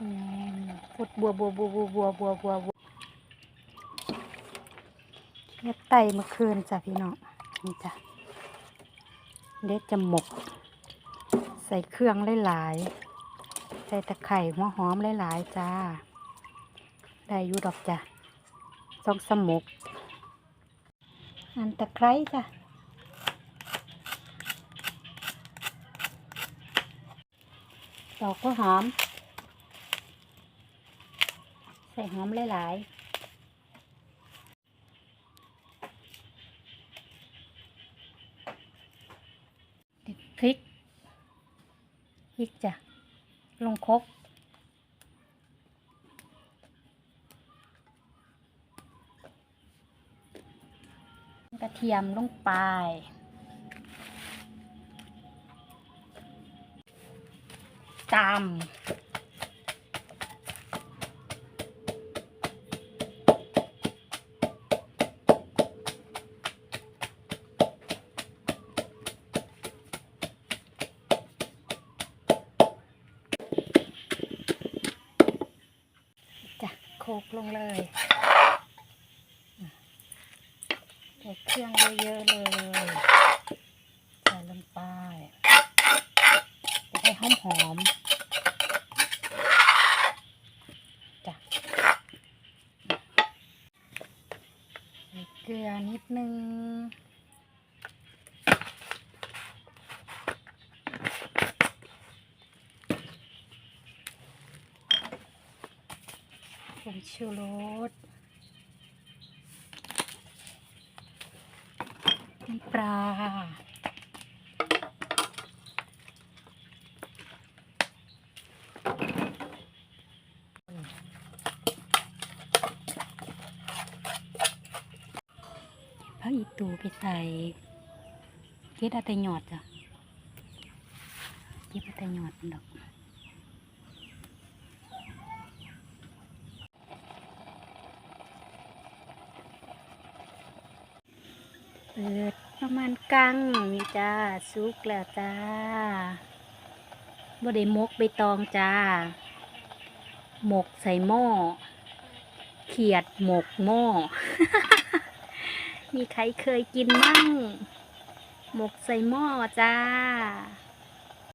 พุดบัวบัวบัวบัวบัวบัวบัวบัวเฮ็ดไตเมื่อคืนจ้ะพี่น้องนี่จ้ะเด็ดจะหมก ใส่เครื่องหลายๆใส่ตะไคร่หัวหอมหลายๆจ้า ได้ยูดอกจ้ะซองสมุก อันตะไคร้จ้ะดอกก็หอม ใส่หอมหลายๆติดพริกพริกจ้ะ ลงครกกระเทียมลงไปตาม จ้ะโคกลงเลยใส่เครื่องเยอะๆเลยใส่ลงไปจะให้หอมหอมๆจ้ะเกลือนิดนึง งชูรสน้ำปลาพระอีตูไปใส่เก็ดอาแต่หยอดจ้ะเก็บเอาแต่หยอดดอก ปิดประมาณกลางนี่จ้าสุกแล้วจ้าบ่ได้มกใบตองจ้า หมกใส่หม้อ เขียดหมกหม้อ มีใครเคยกินมั่ง หมกใส่หม้อจ้า